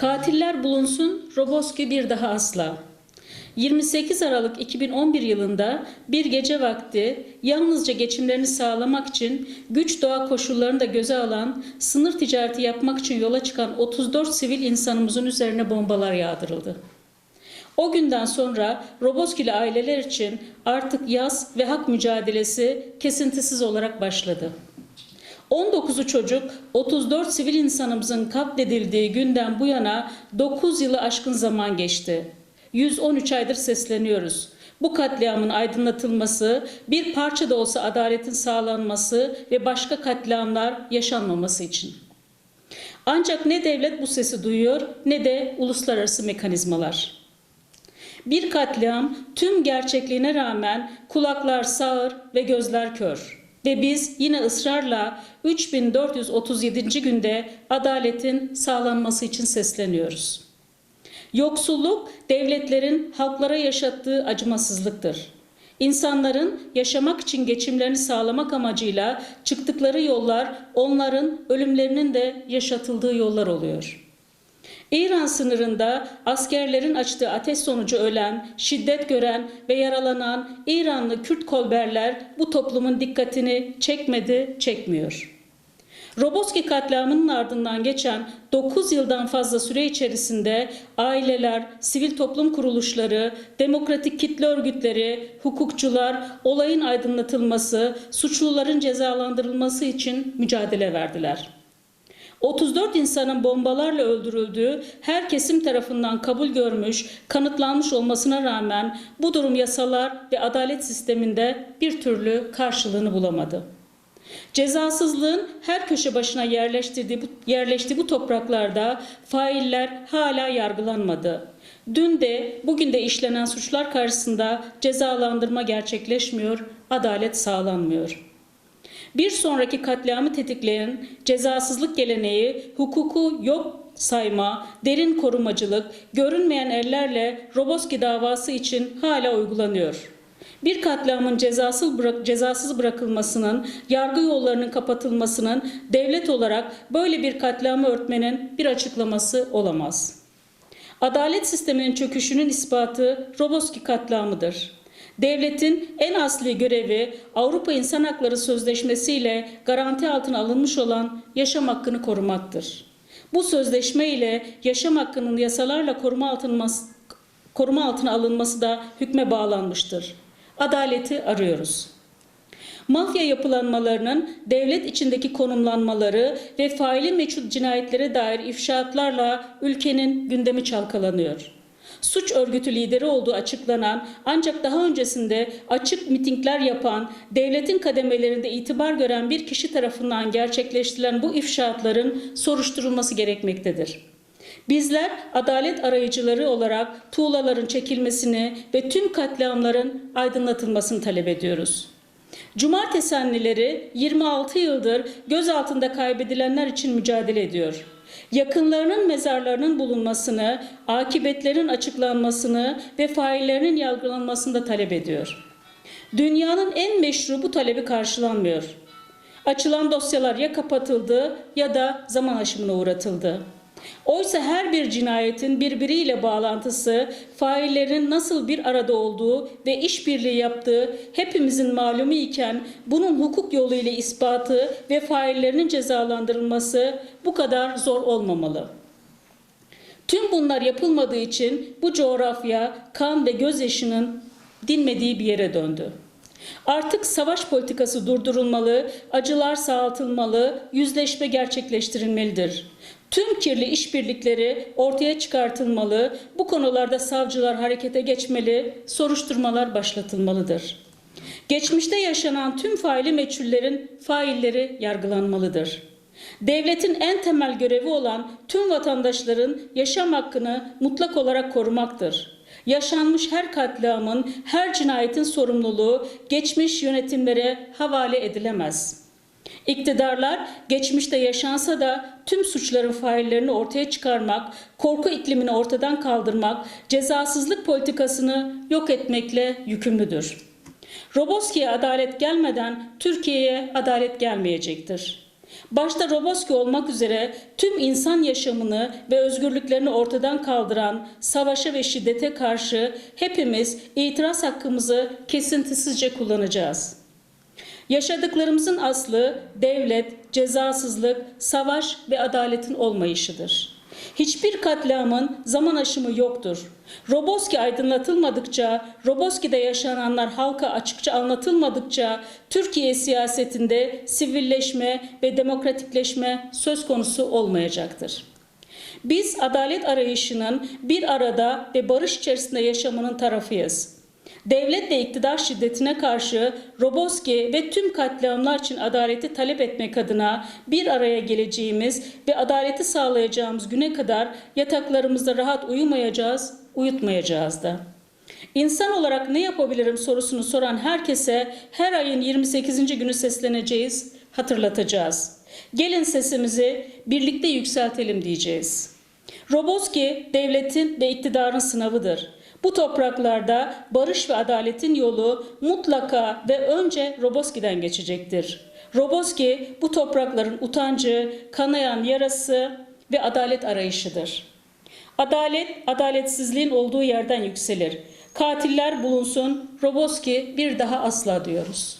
Katiller bulunsun, Roboski bir daha asla. 28 Aralık 2011 yılında bir gece vakti yalnızca geçimlerini sağlamak için güç doğa koşullarını da göze alan sınır ticareti yapmak için yola çıkan 34 sivil insanımızın üzerine bombalar yağdırıldı. O günden sonra Roboskili aileler için artık yaz ve hak mücadelesi kesintisiz olarak başladı. 19'u çocuk, 34 sivil insanımızın katledildiği günden bu yana 9 yılı aşkın zaman geçti. 113 aydır sesleniyoruz. Bu katliamın aydınlatılması, bir parça da olsa adaletin sağlanması ve başka katliamlar yaşanmaması için. Ancak ne devlet bu sesi duyuyor ne de uluslararası mekanizmalar. Bir katliam tüm gerçekliğine rağmen kulaklar sağır ve gözler kör. Ve biz yine ısrarla 3437. günde adaletin sağlanması için sesleniyoruz. Yoksulluk devletlerin halklara yaşattığı acımasızlıktır. İnsanların yaşamak için geçimlerini sağlamak amacıyla çıktıkları yollar onların ölümlerinin de yaşatıldığı yollar oluyor. İran sınırında askerlerin açtığı ateş sonucu ölen, şiddet gören ve yaralanan İranlı Kürt kolberler bu toplumun dikkatini çekmedi, çekmiyor. Roboski katliamının ardından geçen 9 yıldan fazla süre içerisinde aileler, sivil toplum kuruluşları, demokratik kitle örgütleri, hukukçular olayın aydınlatılması, suçluların cezalandırılması için mücadele verdiler. 34 insanın bombalarla öldürüldüğü her kesim tarafından kabul görmüş, kanıtlanmış olmasına rağmen bu durum yasalar ve adalet sisteminde bir türlü karşılığını bulamadı. Cezasızlığın her köşe başına yerleştirdiği bu, bu topraklarda failler hala yargılanmadı. Dün de bugün de işlenen suçlar karşısında cezalandırma gerçekleşmiyor, adalet sağlanmıyor. Bir sonraki katliamı tetikleyen cezasızlık geleneği, hukuku yok sayma, derin korumacılık, görünmeyen ellerle Roboski davası için hala uygulanıyor. Bir katliamın cezasız, bırak, cezasız bırakılmasının, yargı yollarının kapatılmasının devlet olarak böyle bir katliamı örtmenin bir açıklaması olamaz. Adalet sisteminin çöküşünün ispatı Roboski katliamıdır. Devletin en asli görevi Avrupa İnsan Hakları Sözleşmesi ile garanti altına alınmış olan yaşam hakkını korumaktır. Bu sözleşme ile yaşam hakkının yasalarla koruma altına, koruma altına alınması da hükme bağlanmıştır. Adaleti arıyoruz. Mafya yapılanmalarının devlet içindeki konumlanmaları ve faili meçhul cinayetlere dair ifşaatlarla ülkenin gündemi çalkalanıyor suç örgütü lideri olduğu açıklanan ancak daha öncesinde açık mitingler yapan, devletin kademelerinde itibar gören bir kişi tarafından gerçekleştirilen bu ifşaatların soruşturulması gerekmektedir. Bizler adalet arayıcıları olarak tuğlaların çekilmesini ve tüm katliamların aydınlatılmasını talep ediyoruz. Cumartesi anneleri 26 yıldır gözaltında kaybedilenler için mücadele ediyor yakınlarının mezarlarının bulunmasını, akıbetlerin açıklanmasını ve faillerinin yargılanmasını da talep ediyor. Dünyanın en meşru bu talebi karşılanmıyor. Açılan dosyalar ya kapatıldı ya da zaman aşımına uğratıldı. Oysa her bir cinayetin birbiriyle bağlantısı, faillerin nasıl bir arada olduğu ve işbirliği yaptığı hepimizin malumu iken bunun hukuk yolu ile ispatı ve faillerinin cezalandırılması bu kadar zor olmamalı. Tüm bunlar yapılmadığı için bu coğrafya kan ve gözyaşının dinmediği bir yere döndü. Artık savaş politikası durdurulmalı, acılar sağaltılmalı, yüzleşme gerçekleştirilmelidir. Tüm kirli işbirlikleri ortaya çıkartılmalı, bu konularda savcılar harekete geçmeli, soruşturmalar başlatılmalıdır. Geçmişte yaşanan tüm faili meçhullerin failleri yargılanmalıdır. Devletin en temel görevi olan tüm vatandaşların yaşam hakkını mutlak olarak korumaktır. Yaşanmış her katliamın, her cinayetin sorumluluğu geçmiş yönetimlere havale edilemez.'' İktidarlar geçmişte yaşansa da tüm suçların faillerini ortaya çıkarmak, korku iklimini ortadan kaldırmak, cezasızlık politikasını yok etmekle yükümlüdür. Roboski'ye adalet gelmeden Türkiye'ye adalet gelmeyecektir. Başta Roboski olmak üzere tüm insan yaşamını ve özgürlüklerini ortadan kaldıran savaşa ve şiddete karşı hepimiz itiraz hakkımızı kesintisizce kullanacağız. Yaşadıklarımızın aslı devlet, cezasızlık, savaş ve adaletin olmayışıdır. Hiçbir katliamın zaman aşımı yoktur. Roboski aydınlatılmadıkça, Roboski'de yaşananlar halka açıkça anlatılmadıkça Türkiye siyasetinde sivilleşme ve demokratikleşme söz konusu olmayacaktır. Biz adalet arayışının bir arada ve barış içerisinde yaşamanın tarafıyız. Devlet ve iktidar şiddetine karşı Roboski ve tüm katliamlar için adaleti talep etmek adına bir araya geleceğimiz ve adaleti sağlayacağımız güne kadar yataklarımızda rahat uyumayacağız, uyutmayacağız da. İnsan olarak ne yapabilirim sorusunu soran herkese her ayın 28. günü sesleneceğiz, hatırlatacağız. Gelin sesimizi birlikte yükseltelim diyeceğiz. Roboski devletin ve iktidarın sınavıdır. Bu topraklarda barış ve adaletin yolu mutlaka ve önce Roboski'den geçecektir. Roboski bu toprakların utancı, kanayan yarası ve adalet arayışıdır. Adalet, adaletsizliğin olduğu yerden yükselir. Katiller bulunsun, Roboski bir daha asla diyoruz.